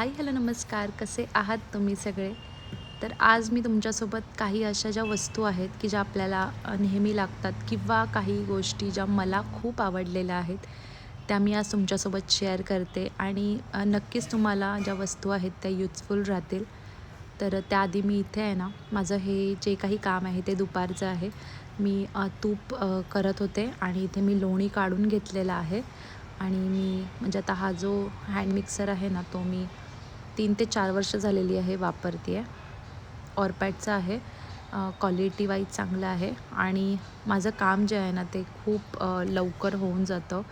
Hi hello नमस्कार. कसे आहात तुम्ही सगळे? तर आज मी तुमच्यासोबत काही अशा ज्या वस्तू आहेत की ज्या आपल्याला नेहमी लागतात किंवा काही गोष्टी ज्या मला खूप आवडलेल्या आहेत त्या मी आज तुमच्यासोबत शेअर करते. आणि नक्कीच तुम्हाला ज्या वस्तू आहेत त्या युजफुल राहतील. तर त्याआधी मी इथे आहे ना माझं हे जे काही काम आहे ते दुपारचं आहे. मी तूप करत होते आणि इथे मी लोणी काढून घेतलेला आहे. आणि मी म्हणजे आता हा जो हँड मिक्सर आहे ना तो मी तीन ते चार वर्ष झालेली आहे वापरते आहे ऑरपॅटचं आहे. क्वालिटी वाईज चांगलं आहे. आणि माझं काम जे आहे ना ते खूप लवकर होऊन जातं.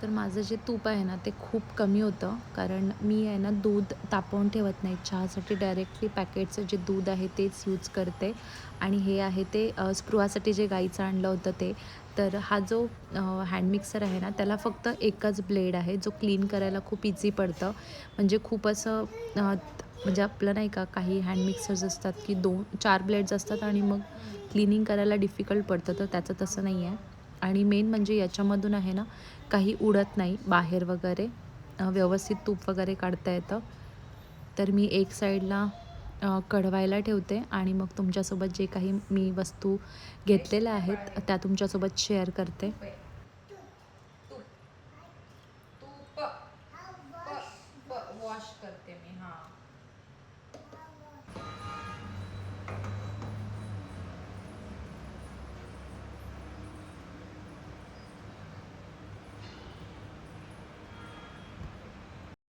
तर माझं जे तूप आहे ना ते खूप कमी होतं. कारण मी आहे ना दूध तापवून ठेवत नाही. चहासाठी डायरेक्टली पॅकेटचं जे दूध आहे तेच यूज करते. आणि हे आहे ते अ, स्पृहासाठी जे गाईचं आणलं होतं ते तर हा जो हँड मिक्सर आहे ना त्याला फक्त एकच ब्लेड आहे जो क्लीन करायला खूप इझी पडतं. म्हणजे खूप असं म्हणजे आपलं नाही का काही हँड मिक्सर्स असतात की दोन चार ब्लेड्स असतात आणि मग क्लिनिंग करायला डिफिकल्ट पडतं तर त्याचं तसं नाही आहे. आणि मेन म्हणजे याच्यामधून आहे ना काही उडत नाही बाहेर वगैरे व्यवस्थित तूप वगैरे काढता येतं. तर मी एक साईडला कढवायला ठेवते आणि मग तुमच्यासोबत जे काही मी वस्तू घेतलेल्या आहेत त्या तुमच्यासोबत शेअर करते.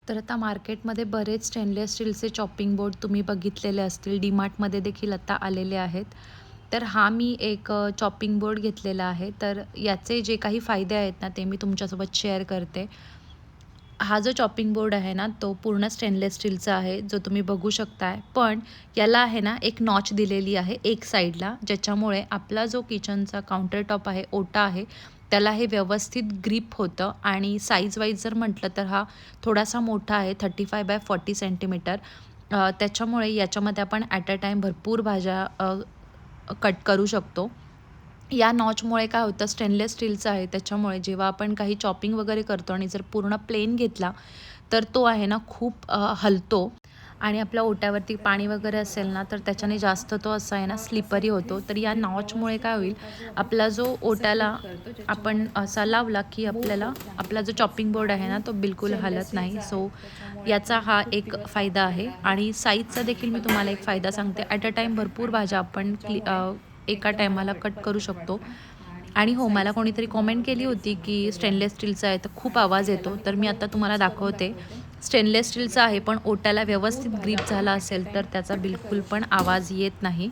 तर आता मार्केटमध्ये बरेच स्टेनलेस स्टीलचे चॉपिंग बोर्ड तुम्ही बघितलेले असतील. डीमार्टमध्ये देखील आता आलेले आहेत. तर हा मी एक चॉपिंग बोर्ड घेतलेला आहे. तर याचे जे काही फायदे आहेत ना ते मी तुमच्यासोबत शेअर करते. हा जो चॉपिंग बोर्ड आहे ना तो पूर्ण स्टेनलेस स्टीलचा आहे जो तुम्ही बघू शकताय. पण याला आहे ना एक नॉच दिलेली आहे एक साईडला ज्याच्यामुळे आपला जो किचनचा काउंटर टॉप आहे ओटा आहे त्याला हे व्यवस्थित ग्रीप होतं आणि साईज वाईज जर म्हटलं तर हा थोडासा मोठा आहे thirty five by forty centimetre त्याच्यामुळे याच्यामध्ये आपण ॲट अ टाईम भरपूर भाज्या कट करू शकतो. या नॉचमुळे काय होतं स्टेनलेस स्टीलचं आहे त्याच्यामुळे जेव्हा आपण काही चॉपिंग वगैरे करतो आणि जर पूर्ण प्लेन घेतला तर तो आहे ना खूप हलतो. आणि आपल्या ओट्यावरती पाणी वगैरे असेल ना तर त्याच्याने जास्त तो असा आहे ना स्लिपरी होतो. तर या नॉचमुळे काय होईल आपला जो ओट्याला आपण असा लावला की आपल्याला आपला जो चॉपिंग बोर्ड आहे ना तो बिलकुल हलत नाही. सो याचा हा एक फायदा आहे. आणि साईजचा देखील मी तुम्हाला एक फायदा सांगते. ॲट अ टाईम भरपूर भाज्या आपण क्लि एका टायमाला कट करू शकतो. आणि हो मला कोणीतरी कॉमेंट केली होती की स्टेनलेस स्टीलचा आहे तर खूप आवाज येतो. तर मी आता तुम्हाला दाखवते. स्टेनलेस स्टीलचा आहे पण ओट्याला व्यवस्थित ग्रीप झाला असेल तर त्याचा बिलकुल पण आवाज येत नाही.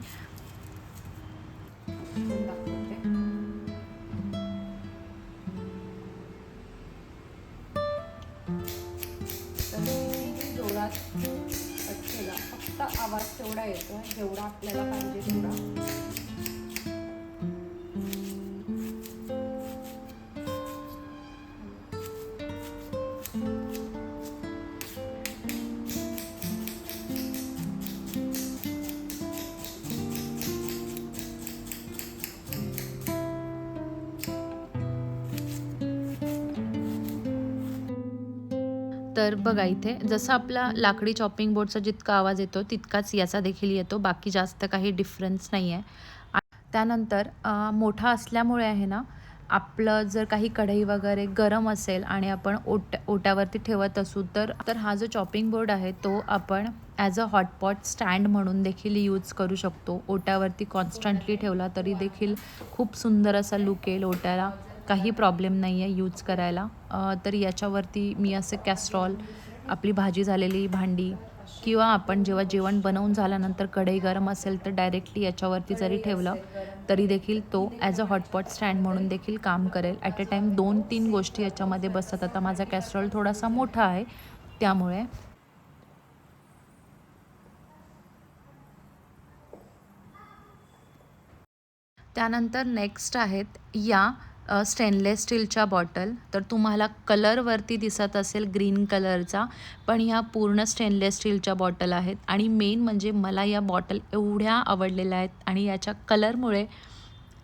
फक्त आवाज तेवढा येतो जेवढा आपल्याला पाहिजे तेवढा. तर बघा इथे जसं आपला लाकडी चॉपिंग बोर्डचा जितका आवाज येतो तितकाच याचा देखील येतो. बाकी जास्त काही डिफरन्स नाही आहे त्यानंतर मोठा असल्यामुळे आहे ना आपलं जर काही कढई वगैरे गरम असेल आणि आपण ओट ओट्यावरती ठेवत असू तर तर हा जो चॉपिंग बोर्ड आहे तो आपण ॲज अ हॉटपॉट स्टँड म्हणून देखील यूज करू शकतो. ओट्यावरती कॉन्स्टंटली ठेवला तरी देखील खूप सुंदर असा लुक येईल ओट्याला. काही प्रॉब्लेम नाही आहे यूज करायला तर याच्यावरती मी असे कॅस्ट्रॉल आपली भाजी झालेली भांडी किंवा आपण जेव्हा जेवण बनवून झाल्यानंतर कढई गरम असेल तर डायरेक्टली याच्यावरती जरी ठेवलं तरी देखील तो ॲज अ हॉटपॉट स्टँड म्हणून देखील काम करेल. ॲट अ टाईम दोन तीन गोष्टी याच्यामध्ये बसतात. आता माझा कॅस्ट्रॉल थोडासा मोठा आहे त्यामुळे. त्यानंतर नेक्स्ट आहेत या स्टेनलेस स्टीलच्या बॉटल तर तुम्हाला कलरवरती दिसत असेल ग्रीन कलरचा पण ह्या पूर्ण स्टेनलेस स्टीलच्या बॉटल आहेत. आणि मेन म्हणजे मला या बॉटल एवढ्या आवडलेल्या आहेत आणि याच्या कलरमुळे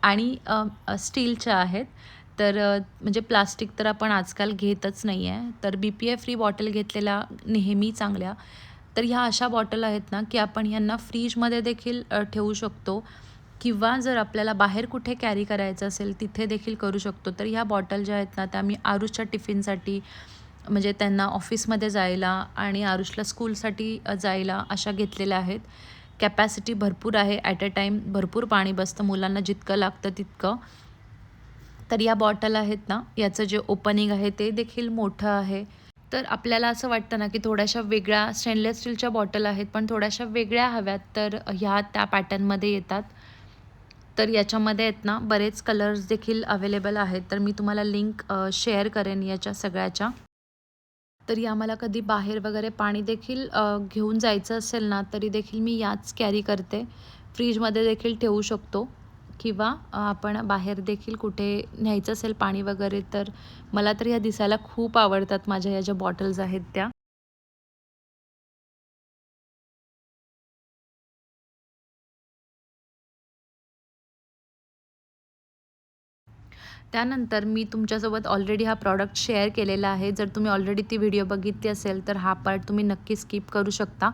आणि स्टीलच्या आहेत. तर म्हणजे प्लास्टिक तर आपण आजकाल घेतच नाही आहे तर B P A free bottle घेतलेल्या नेहमी चांगल्या. तर ह्या अशा बॉटल आहेत ना की आपण ह्यांना फ्रीजमध्ये देखील ठेवू शकतो. किंवा जर आपल्याला बाहेर कुठे कॅरी करायचं असेल तिथे देखील करू शकतो. तर ह्या बॉटल ज्या आहेत ना त्या मी आरुषच्या टिफिनसाठी म्हणजे त्यांना ऑफिसमध्ये जायला आणि आरुषला स्कूलसाठी जायला अशा घेतलेल्या आहेत. कॅपॅसिटी भरपूर आहे. ॲट अ टाईम भरपूर पाणी बसतं. मुलांना जितकं लागतं तितकं. तर या बॉटल आहेत ना याचं जे ओपनिंग आहे ते देखील मोठं आहे. तर आपल्याला असं वाटतं ना की थोड्याशा वेगळ्या स्टेनलेस स्टीलच्या बॉटल आहेत पण थोड्याशा वेगळ्या हव्यात. तर ह्या त्या पॅटर्नमध्ये येतात. तर याच्यामध्ये आहेत ना बरेच कलर्स देखील अवेलेबल आहेत. तर मी तुम्हाला लिंक शेअर करेन याच्या सगळ्याच्या. तरी आम्हाला कधी बाहेर वगैरे पाणी देखील घेऊन जायचं असेल ना तरी देखील मी याच कॅरी करते. फ्रीजमध्ये देखील ठेवू शकतो. किंवा आपण बाहेर देखील कुठे न्यायचं असेल पाणी वगैरे तर मला तर ह्या दिसायला खूप आवडतात माझ्या ह्या ज्या बॉटल्स आहेत त्या. त्यानंतर मी तुमच्यासोबत ऑलरेडी हा प्रॉडक्ट शेअर केलेला आहे. जर तुम्ही ऑलरेडी ती व्हिडिओ बघितली असेल तर हा पार्ट तुम्ही नक्की स्किप करू शकता.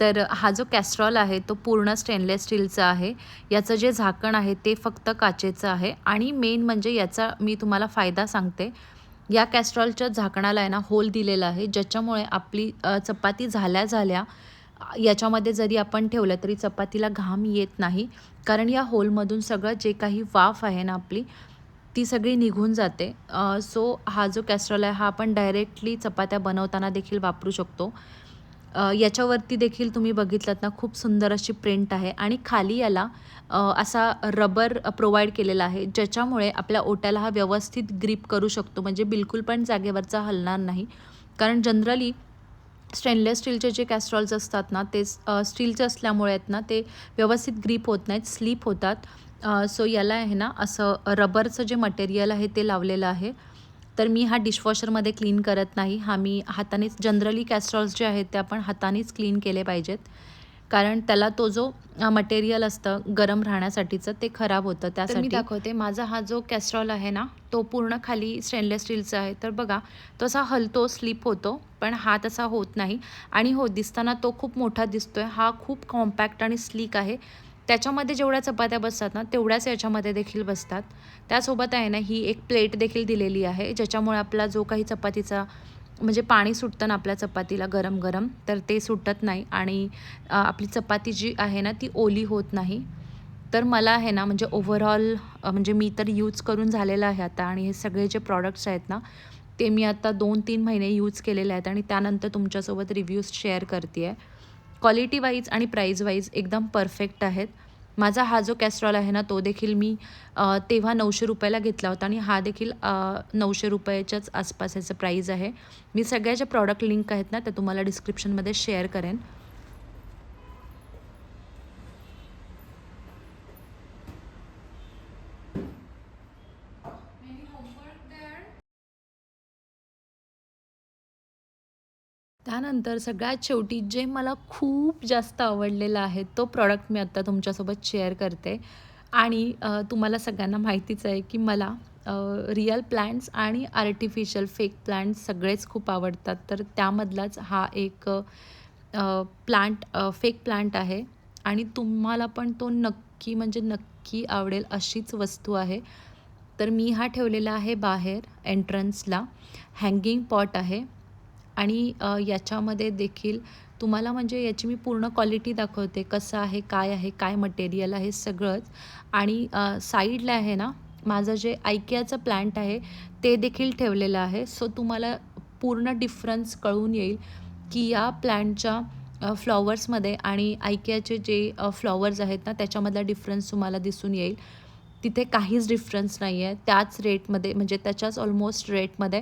तर हा जो कॅस्ट्रॉल आहे तो पूर्ण स्टेनलेस स्टीलचा आहे. याचं जे झाकण आहे ते फक्त काचेचं आहे. आणि मेन म्हणजे याचा मी तुम्हाला फायदा सांगते. या कॅस्ट्रॉलच्या झाकणाला आहे ना होल दिलेला आहे. ज्याच्यामुळे आपली चपाती झाल्या झाल्या याच्यामध्ये जरी आपण ठेवलं तरी चपातीला घाम येत नाही. कारण या होलमधून सगळं जे काही वाफ आहे ना आपली ती सगळी निघून जाते. सो हा जो कॅस्ट्रॉल आहे हा आपण डायरेक्टली चपात्या बनवताना देखील वापरू शकतो. याच्यावरती देखील तुम्ही बघितलात ना खूप सुंदर अशी प्रिंट आहे आणि खाली याला असा रबर प्रोव्हाइड केलेला आहे ज्याच्यामुळे आपल्या ओट्याला हा व्यवस्थित ग्रीप करू शकतो. म्हणजे बिलकुल पण जागेवरचा हलणार नाही. कारण जनरली स्टेनलेस स्टीलचे जे कॅस्ट्रॉल्स असतात ना ते स्टीलचे असल्यामुळे आहेत ना ते व्यवस्थित ग्रीप होत नाहीत स्लीप होतात. सो याला आहे ना असं रबरचं जे मटेरियल आहे ते लावलेलं आहे. तर मी हा डिशवॉशरमध्ये क्लीन करत नाही. हा मी हातानेच जनरली कॅस्ट्रॉल्स जे आहेत ते आपण हातानेच क्लीन केले पाहिजेत. कारण त्याला तो जो मटेरियल असतं गरम राहण्यासाठीचं ते खराब होतं त्यासाठी. दाखवते. माझा हा जो कॅस्ट्रॉल आहे ना तो पूर्ण खाली स्टेनलेस स्टीलचा आहे. तर बघा तो असा हलतो स्लिप होतो पण हा तसा होत नाही. आणि हो दिसताना तो खूप मोठा दिसतोय. हा खूप कॉम्पॅक्ट आणि स्लीक आहे. त्याच्यामध्ये जेवढ्या चपात्या बसतात ना तेवढ्याच याच्यामध्ये देखील बसतात. त्यासोबत आहे ना ही एक प्लेट देखील दिलेली आहे ज्याच्यामुळे आपला जो काही चपातीचा म्हणजे पाणी सुटतं ना आपल्या चपातीला गरम गरम तर ते सुटत नाही आणि आपली चपाती जी आहे ना ती ओली होत नाही. तर मला आहे ना म्हणजे ओव्हरऑल म्हणजे मी तर यूज करून झालेलं आहे आता आणि हे सगळे जे प्रॉडक्ट्स आहेत ना ते मी आता दोन तीन महिने यूज केलेले आहेत आणि त्यानंतर तुमच्यासोबत रिव्ह्यूज शेअर करते आहे क्वालिटी वाईज आणि प्राईज वाईज एकदम परफेक्ट आहेत. माझा हा जो कॅस्ट्रॉल आहे ना तो देखील मी तेव्हा नऊशे रुपयाला घेतला होता आणि हा देखील नऊशे रुपयाच्याच आसपास याचं प्राईज आहे. मी सगळ्या ज्या प्रॉडक्ट लिंक आहेत ना त्या तुम्हाला डिस्क्रिप्शनमध्ये शेअर करेन. त्यानंतर सगळ्यात शेवटी जे मला खूप जास्त आवडलेलं आहे तो प्रॉडक्ट मी आत्ता तुमच्यासोबत शेअर करते. आणि तुम्हाला सगळ्यांना माहितीच आहे की मला रिअल प्लॅन्ट्स आणि आर्टिफिशियल फेक प्लॅन्ट्स सगळेच खूप आवडतात. तर त्यामधलाच हा एक प्लांट फेक प्लांट आहे. आणि तुम्हाला पण तो नक्की म्हणजे नक्की आवडेल अशीच वस्तू आहे. तर मी हा ठेवलेला आहे बाहेर एंट्रन्सला हँगिंग पॉट आहे. आणि याच्यामध्ये देखील तुम्हाला म्हणजे याची मी पूर्ण क्वालिटी दाखवते. कसं आहे काय आहे काय मटेरियल आहे सगळंच. आणि साईडला आहे ना माझं जे आयकियाचं प्लॅन्ट आहे ते देखील ठेवलेलं आहे. सो तुम्हाला पूर्ण डिफरन्स कळून येईल की या प्लॅन्टच्या फ्लॉवर्समध्ये आणि आयकियाचे जे फ्लॉवर्स आहेत ना त्याच्यामधला डिफरन्स तुम्हाला दिसून येईल. तिथे काहीच डिफरन्स नाही आहे त्याच रेटमध्ये म्हणजे त्याच्याच ऑलमोस्ट रेटमध्ये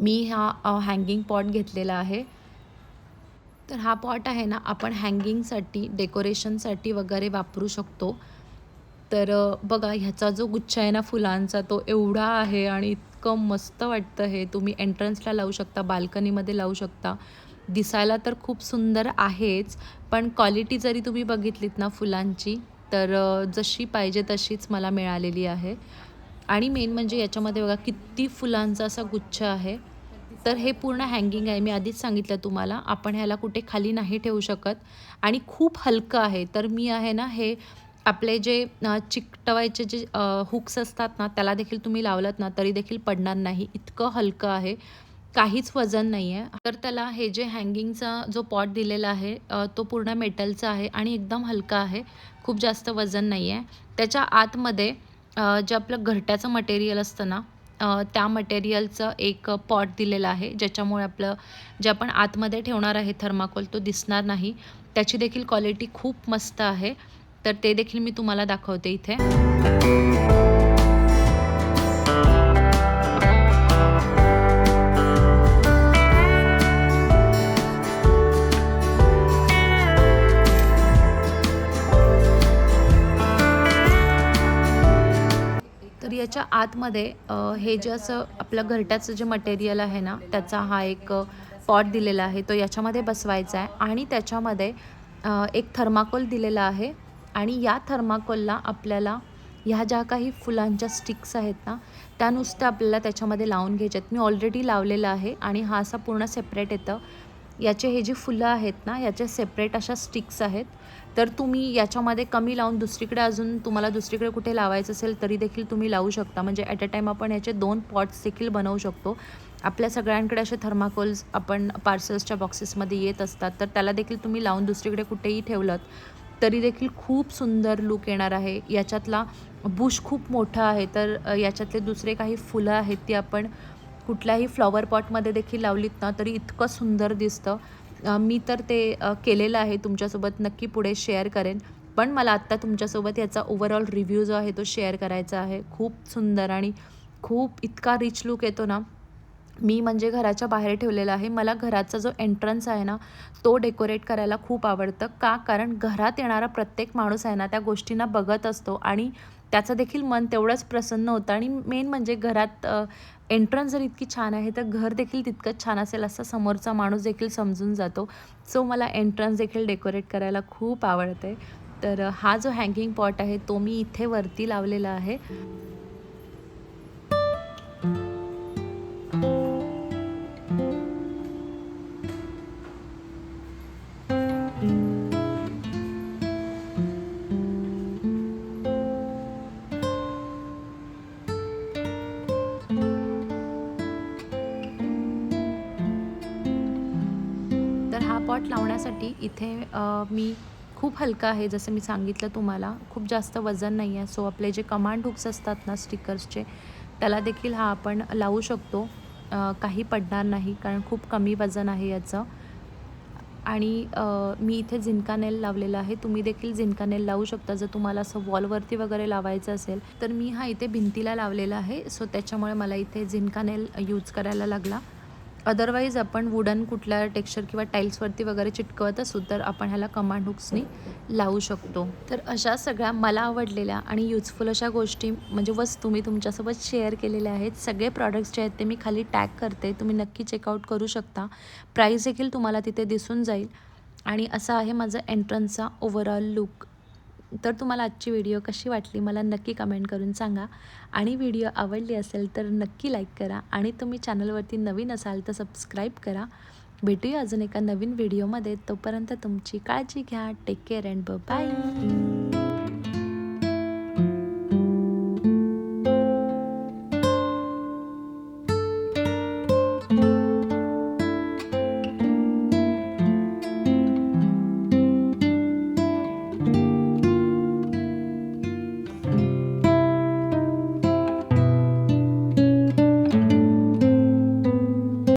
मी हा हँगिंग पॉट घेतलेला आहे. तर हा पॉट आहे ना आपण हँगिंगसाठी डेकोरेशनसाठी वगैरे वापरू शकतो. तर बघा ह्याचा जो गुच्छ आहे ना फुलांचा तो एवढा आहे आणि इतकं मस्त वाटतं हे. तुम्ही एंट्रन्सला लावू शकता बाल्कनीमध्ये लावू शकता. दिसायला तर खूप सुंदर आहेच पण क्वालिटी जरी तुम्ही बघितलीत ना फुलांची तर जशी पाहिजे तशीच मला मिळालेली आहे. आणि मेन म्हणजे याच्यामध्ये बघा किती फुलांचा असा गुच्छ आहे. तर हे पूर्ण हँगिंग आहे. मी आधीच सांगितलं तुम्हाला आपण ह्याला कुठे खाली नाही ठेवू शकत. आणि खूप हलकं आहे. तर मी आहे ना हे आपले जे चिकटवायचे जे हुक्स असतात ना त्याला देखील तुम्ही लावलात ना तरी देखील पडणार नाही. इतकं हलकं आहे. काहीच वजन नाही आहे तर त्याला हे जे हँगिंगचा जो पॉट दिलेला आहे तो पूर्ण मेटलचा आहे आणि एकदम हलका आहे. खूप जास्त वजन नाही आहे त्याच्या आतमध्ये जे आपलं घरट्याचं मटेरियल असतं ना त्या मटेरियलचं एक पॉट दिलेलं आहे ज्याच्यामुळे आपलं जे आपण आतमध्ये ठेवणार आहे थर्माकोल तो दिसणार नाही. त्याची देखील क्वालिटी खूप मस्त आहे. तर ते देखील मी तुम्हाला दाखवते इथे. त्याच्या आतमध्ये हे जे असं आपलं घरट्याचं जे मटेरियल आहे ना त्याचा हा एक पॉट दिलेला आहे तो याच्यामध्ये बसवायचा आहे आणि त्याच्यामध्ये एक थर्माकोल दिलेला आहे आणि या थर्माकोलला आपल्याला ह्या ज्या काही फुलांच्या स्टिक्स आहेत ना त्या नुसत्या आपल्याला त्याच्यामध्ये लावून घ्यायच्या आहेत. मी ऑलरेडी लावलेला आहे आणि हा असा पूर्ण सेपरेट येतं. याचे हे जी फुलं आहेत ना याचे सेपरेट अशा स्टिक्स आहेत. तर तुम्ही याच्यामध्ये कमी लावून दुसरीकडे अजून तुम्हाला दुसरीकडे कुठे लावायचं असेल तरी देखील तुम्ही लावू शकता. म्हणजे ॲट अ टाईम आपण याचे दोन पॉट्स देखील बनवू शकतो. आपल्या सगळ्यांकडे असे थर्माकोल्स आपण पार्सल्सच्या बॉक्सेसमध्ये येत असतात. तर त्याला देखील तुम्ही लावून दुसरीकडे कुठेही ठेवलं तरी देखील खूप सुंदर लुक येणार आहे. याच्यातला बुश खूप मोठा आहे. तर याच्यातले दुसरे काही फुलं आहेत ती आपण कुठल्याही फ्लॉवर पॉटमध्ये देखील लावलीत ना तरी इतकं सुंदर दिसतं. मी तर ते केलेलं आहे. तुमच्यासोबत नक्की पुढे शेअर करेन. पण मला आत्ता तुमच्यासोबत याचा ओव्हरऑल रिव्ह्यू जो आहे तो शेअर करायचा आहे. खूप सुंदर आणि खूप इतका रिच लुक येतो ना. मी म्हणजे घराच्या बाहेर ठेवलेला आहे. मला घराचा जो एंट्रन्स आहे ना तो डेकोरेट करायला खूप आवडतं. का? कारण घरात येणारा प्रत्येक माणूस आहे ना त्या गोष्टींना बघत असतो. आणि त्याचं देखील मन तेवढंच प्रसन्न होतं. आणि मेन म्हणजे घरात एंट्रन्स जर इतकी छान आहे तर घर देखील तितकंच छान असेल असं समोरचा माणूस देखील समजून जातो. सो मला एंट्रन्स देखील डेकोरेट करायला खूप आवडते. तर हा जो हँगिंग पॉट आहे तो मी इथे वरती लावलेला आहे. पॉट लावण्यासाठी इथे मी खूप हलका आहे जसं मी सांगितलं तुम्हाला. खूप जास्त वजन नाही आहे सो आपले जे कमांड हुक्स असतात ना स्टिकर्सचे त्याला देखील हा आपण लावू शकतो. काही पडणार नाही कारण खूप कमी वजन आहे याचं. आणि मी इथे झिंका नेल लावलेला आहे. तुम्ही देखील झिंका नेल लावू शकता. जर तुम्हाला असं वॉलवरती वगैरे लावायचं असेल तर मी हा इथे भिंतीला लावलेला आहे. सो त्याच्यामुळे मला इथे झिंका नेल यूज करायला लागला. अदरवाईज आपण वुडन कुठल्या टेक्स्चर किंवा टाईल्सवरती वगैरे चिटकवत असू तर आपण ह्याला कमांड हुक्सनी लावू शकतो. तर अशा सगळ्या मला आवडलेल्या आणि युजफुल अशा गोष्टी म्हणजे वस्तू मी तुमच्यासोबत शेअर केलेल्या आहेत. सगळे प्रॉडक्ट्स जे आहेत ते मी खाली टॅग करते. तुम्ही नक्की चेकआउट करू शकता. प्राईस देखील तुम्हाला तिथे दिसून जाईल. आणि असा आहे माझं एंट्रन्सचा ओव्हरऑल लुक तर तुम्हाला आजची व्हिडिओ कशी वाटली मला नक्की कमेंट करून सांगा. आणि व्हिडिओ आवडली असेल तर नक्की लाईक करा आणि तुम्ही चॅनलवरती नवीन असाल तर सबस्क्राईब करा. भेटूया अजून एका नवीन व्हिडिओमध्ये. तोपर्यंत तुमची काळजी घ्या. Take care and bye